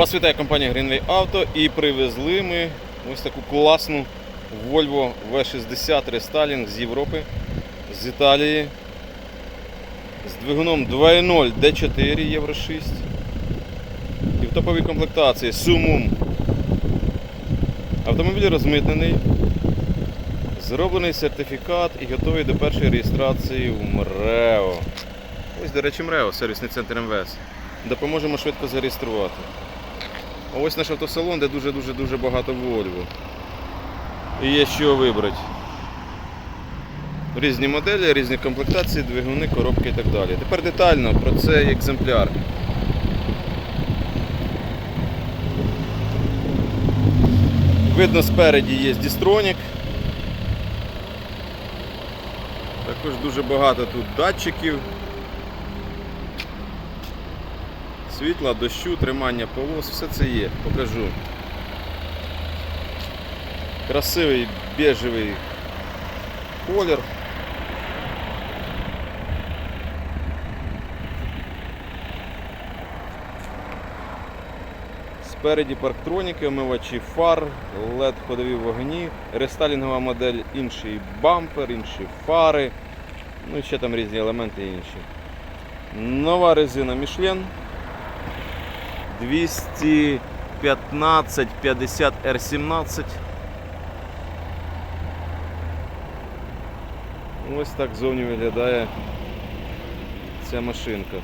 Вас вітає компанія Greenway Auto і привезли ми ось таку класну Volvo V60 Restyling з Європи, з Італії. З двигуном 2.0 D4 Євро 6. І в топовій комплектації Sumum. Автомобіль розмитнений. Зроблений сертифікат і готовий до першої реєстрації в МРЕО. Ось, до речі, МРЕО, сервісний центр МВС. Допоможемо швидко зареєструвати. Ось наш автосалон, де дуже-дуже дуже багато Volvo. І є що вибрати. Різні моделі, різні комплектації, двигуни, коробки і так далі. Тепер детально про цей екземпляр. Видно спереді є дістронік. Також дуже багато тут датчиків. Світла, дощу, тримання полос, все це є, покажу. Красивий бежевий колір. Спереді парктроніки, омивачі фар, LED ходові вогні, рестайлінгова модель, інший бампер, інші фари, ну і ще там різні елементи інші. Нова резина Michelin 215 50 R17. Ось так зовні виглядає ця машинка.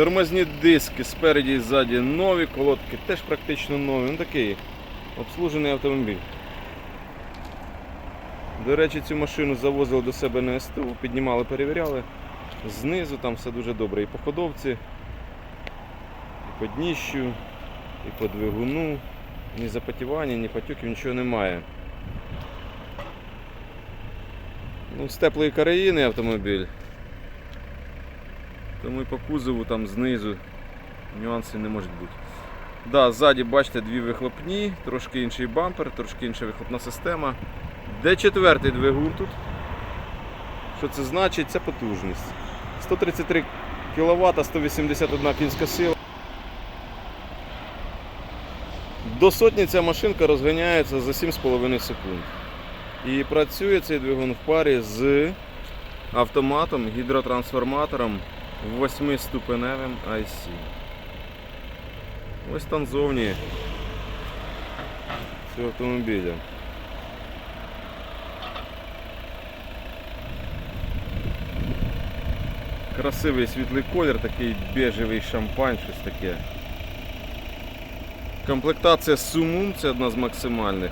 Тормозні диски спереді і ззаді нові, колодки теж практично нові. Ну такий обслужений автомобіль. До речі, цю машину завозили до себе на СТУ, піднімали, перевіряли. Знизу там все дуже добре. І по ходовці, і по дніщу, і по двигуну. Ні запотівання, ні патюків, нічого немає. Ну, з теплої країни автомобіль. Тому і по кузову там знизу нюансів не можуть бути. Да, ззаді бачите дві вихлопні, трошки інший бампер, трошки інша вихлопна система. Де четвертий двигун тут? Що це значить? Це потужність. 133 кВт, 181 кінська сила. До сотні ця машинка розганяється за 7,5 секунд. І працює цей двигун в парі з автоматом, гідротрансформатором 8-ступеневим IC. Ось там зовні цього автомобіля. Красивий світлий колір, такий бежевий шампань, щось таке. Комплектація Sumum, це одна з максимальних.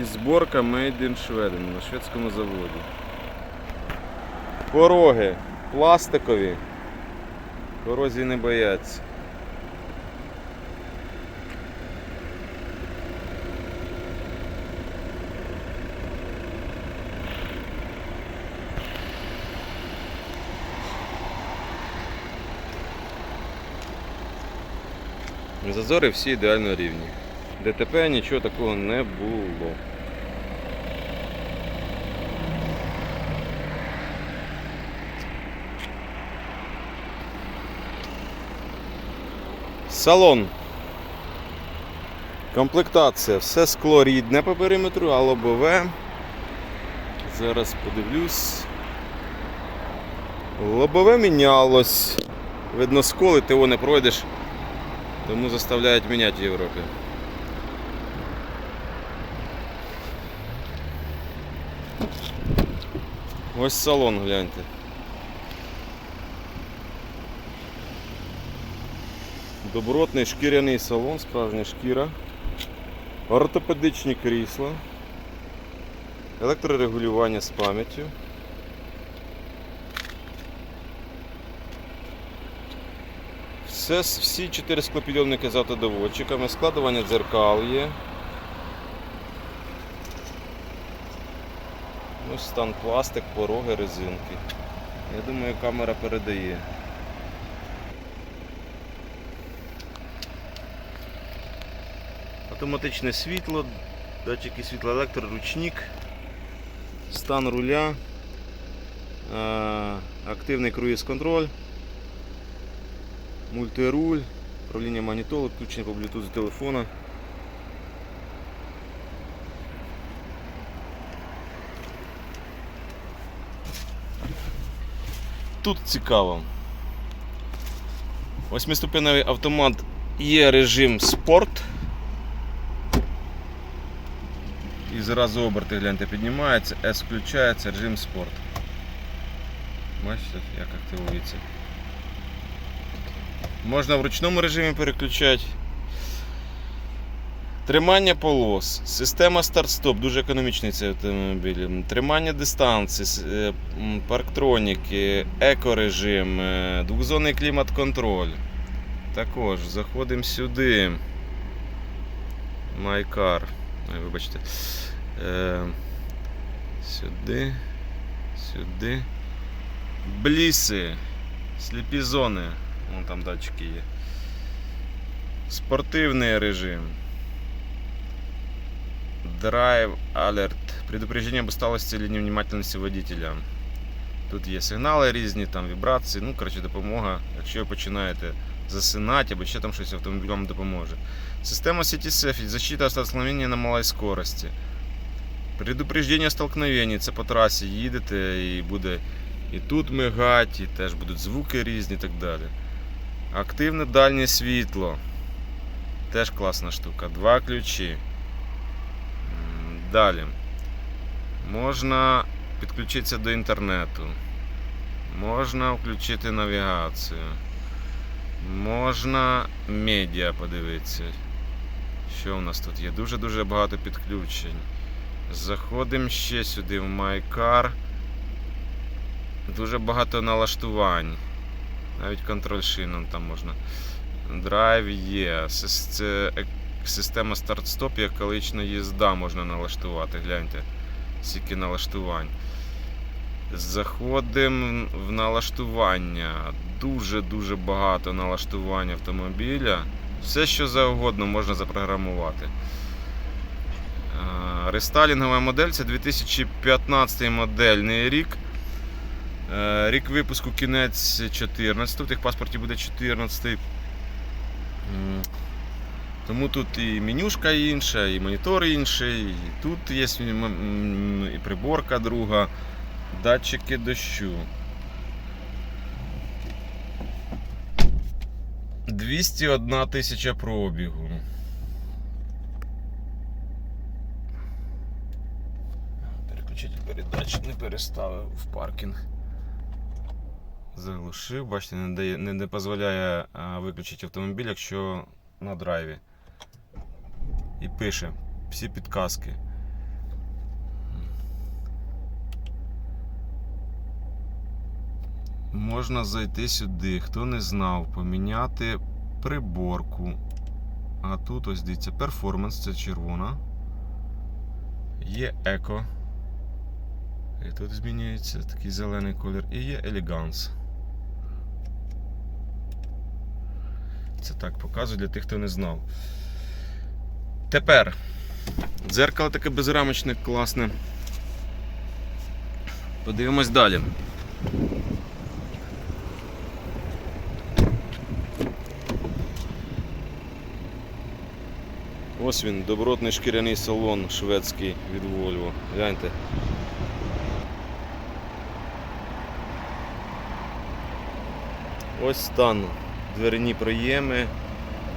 І зборка Made in Sweden на шведському заводі. Пороги пластикові. Корозії не бояться. Зазори всі ідеально рівні. ДТП нічого такого не було. Салон. Комплектація. Все скло рідне по периметру, а лобове. Зараз подивлюсь. Лобове мінялось. Видно, сколи ти його не пройдеш, тому заставляють міняти в Європі. Ось салон, гляньте. Добротний шкіряний салон, справжня шкіра, ортопедичні крісла, електрорегулювання з пам'яттю. Все, всі чотири склопідйомники з автодоводчиками, складування дзеркал є. Ось стан пластик, пороги, резинки. Я думаю, камера передає. Автоматичне світло, датчики світла електро, ручник, стан руля, е, активний круїз-контроль, мультируль, управління магнітолу, включення по Bluetooth телефона. Тут цікаво. Восьмиступеневий автомат є режим спорт. І зразу оберти, гляньте, піднімається, S включається, режим спорт. Бачите, як активується. Можна в ручному режимі переключати. Тримання полос, система старт-стоп, дуже економічний цей автомобіль. Тримання дистанції, е, парктроніки, екорежим, е, двохзонний клімат-контроль. Також заходимо сюди. Ой, вибачте. Е, сюди. Сюди. Бліси. Сліпі зони. Вон там датчики є. Спортивний режим. Драйв, алерт. Предупреждение об усталости или невнимательности водителя. Тут є сигнали різні, там вібрації, ну, коротше, допомога, якщо ви починаєте засинати або ще там щось автомобіль вам допоможе. Система City Safe, защита от столкновения на малой скорости. Предупреждення столкновений, це по трасі їдете і буде і тут мигать, і теж будуть звуки різні і так далі. Активне дальнє світло. Теж класна штука. Два ключі. Далі. Можна підключитися до інтернету. Можна включити навігацію. Можна медіа подивитися. Що у нас тут є? Дуже-дуже багато підключень. Заходимо ще сюди в MyCar. Дуже багато налаштувань. Навіть контроль шином там можна. Драйв є. Це система старт-стоп, як колична їзда можна налаштувати. Гляньте, скільки налаштувань. Заходимо в налаштування. Дуже-дуже багато налаштувань автомобіля. Все, що завгодно можна запрограмувати. Рестайлінгова модель це 2015 модельний рік. Е, Рік випуску кінець 14, в тих паспорті буде 14. Тому тут і менюшка інша, і монітор інший, і тут є і приборка друга, датчики дощу. 201 тисяча пробігу. Переключитель не переставив в паркінг. Заглушив, бачите, не, дає, не дозволяє виключити автомобіль, якщо на драйві. І пише всі підказки. Можна зайти сюди, хто не знав, поміняти приборку. А тут ось дивіться, перформанс це червона. Є еко. І тут змінюється такий зелений колір. І є елеганс. Це так показую для тих, хто не знав. Тепер дзеркало таке безрамочне, класне. Подивимось далі. Ось він, добротний шкіряний салон шведський від Volvo. Гляньте. Ось стан. Дверні проєми,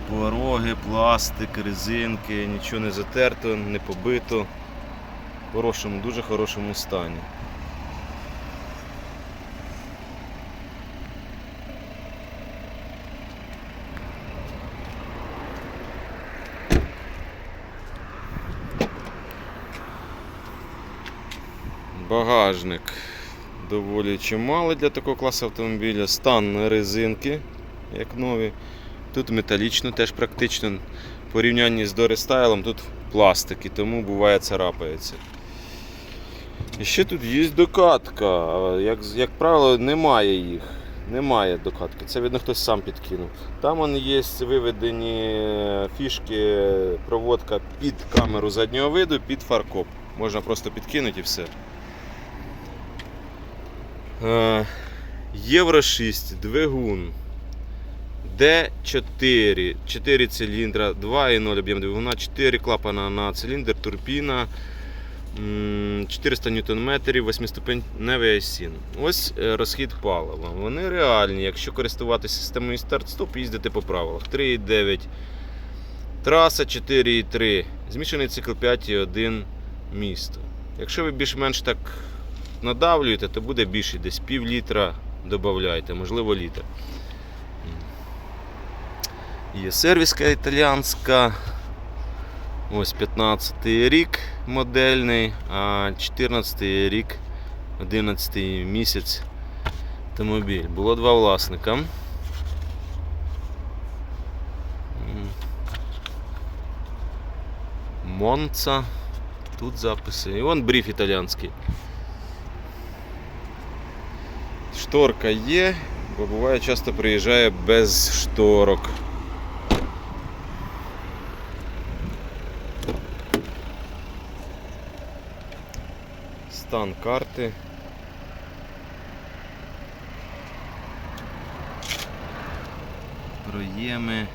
пороги, пластик, резинки, нічого не затерто, не побито. В хорошому, дуже хорошому стані. Багажник доволі чималий для такого класу автомобіля. Стан резинки, як нові. Тут металічно, теж практично. В порівнянні з дорестайлом тут пластик, і тому буває царапається. І ще тут є докатка. Як, як правило, немає їх. Немає докатки. Це видно хтось сам підкинув. Там он є виведені фішки, проводка під камеру заднього виду, під фаркоп. Можна просто підкинути і все. Е, Євро 6, двигун. Д4, 4 циліндра, 2,0 об'єм двигуна, 4 клапана на циліндр, турбіна, м, 400 Нм, 8-ступеневий ISIN. Ось е, розхід палива. Вони реальні, якщо користуватися системою старт-стоп, їздити по правилах. 3,9 траса 4,3, змішаний цикл 5,1 місто. Якщо ви більш-менш так надавлюєте, то буде більше, десь пів літра додавайте, можливо літр. Є сервіска італіанська. Ось 15 й рік модельний, а 14 й рік, 11 й місяць автомобіль. Було два власника. Монца. Тут записи. І вон бриф італіанський. Шторка є, бо буває часто приїжджає без шторок. Стан карти. Проєми.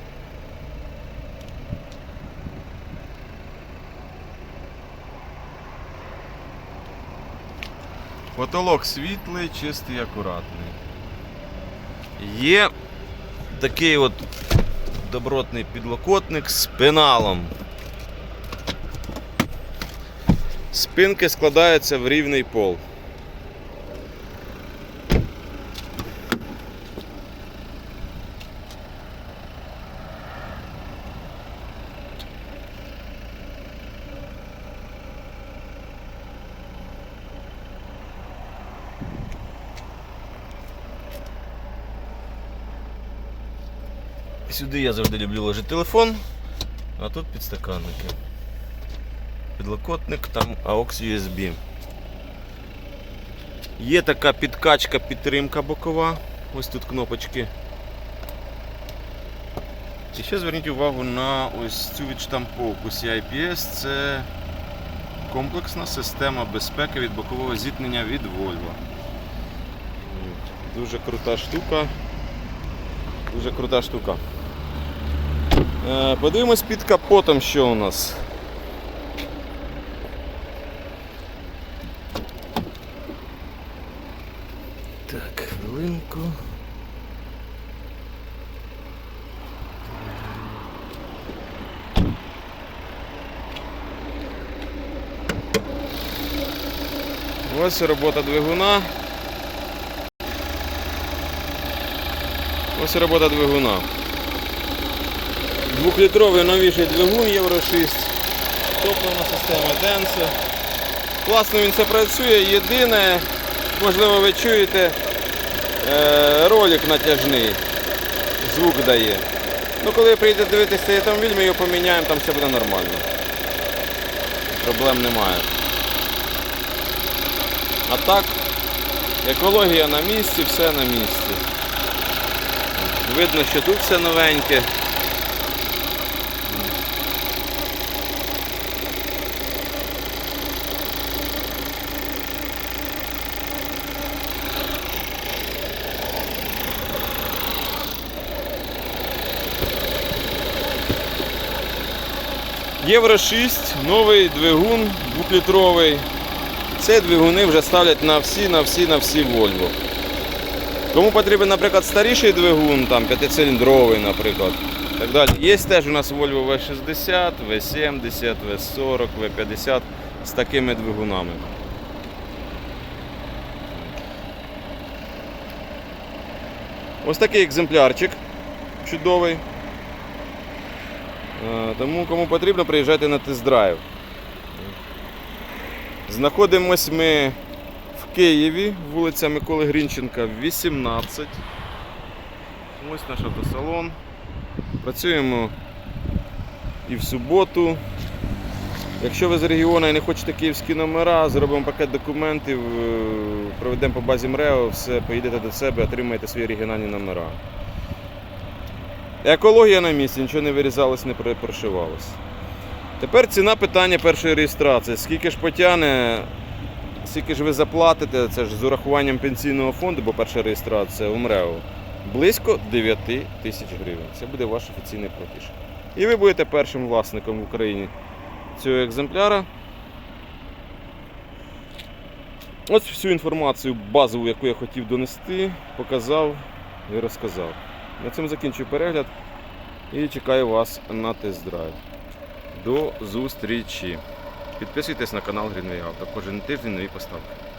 Потолок світлий, чистий, акуратний. Є такий от добротний підлокотник з пеналом. Спинки складаються в рівний пол. Сюди я завжди люблю ложити телефон, а тут підстаканники. Підлокотник, там AUX USB. Є така підкачка, підтримка бокова. Ось тут кнопочки. І ще зверніть увагу на ось цю відштамповку CIPS. Це комплексна система безпеки від бокового зіткнення від Volvo. Дуже крута штука. Дуже крута штука. Е, Подивимось під капотом, що у нас. Так, хвилинку. Ось робота двигуна. Ось робота двигуна. Двохлітровий новіший двигун Євро 6. Топлива система Denso. Класно він це працює. Єдине, можливо, ви чуєте, е, ролик натяжний. Звук дає. Ну, коли прийдете дивитися цей автомобіль, ми його поміняємо, там все буде нормально. Проблем немає. А так, екологія на місці, все на місці. Видно, що тут все новеньке. Євро 6, новий двигун 2-літровий. Ці двигуни вже ставлять на всі, на всі, на всі Volvo. Кому потрібен, наприклад, старіший двигун, там п'ятициліндровий, наприклад. Так далі. Є теж у нас Volvo V60, V70, V40, V50 з такими двигунами. Ось такий екземплярчик чудовий. Е, Тому кому потрібно, приїжджайте на тест-драйв. Знаходимось ми в Києві, вулиця Миколи Грінченка, 18. Ось наш автосалон. Працюємо і в суботу. Якщо ви з регіону і не хочете київські номера, зробимо пакет документів, е, проведемо по базі МРЕО, все, поїдете до себе, отримаєте свої регіональні номера. Екологія на місці, нічого не вирізалось, не прошивалось. Тепер ціна питання першої реєстрації. Скільки ж потягне, скільки ж ви заплатите, це ж з урахуванням пенсійного фонду, бо перша реєстрація у. Близько 9 тисяч гривень. Це буде ваш офіційний платіж. І ви будете першим власником в Україні цього екземпляра. Ось всю інформацію базову, яку я хотів донести, показав і розказав. На цьому закінчую перегляд і чекаю вас на тест-драйв. До зустрічі! Підписуйтесь на канал Greenway Auto. Кожен тиждень нові поставки.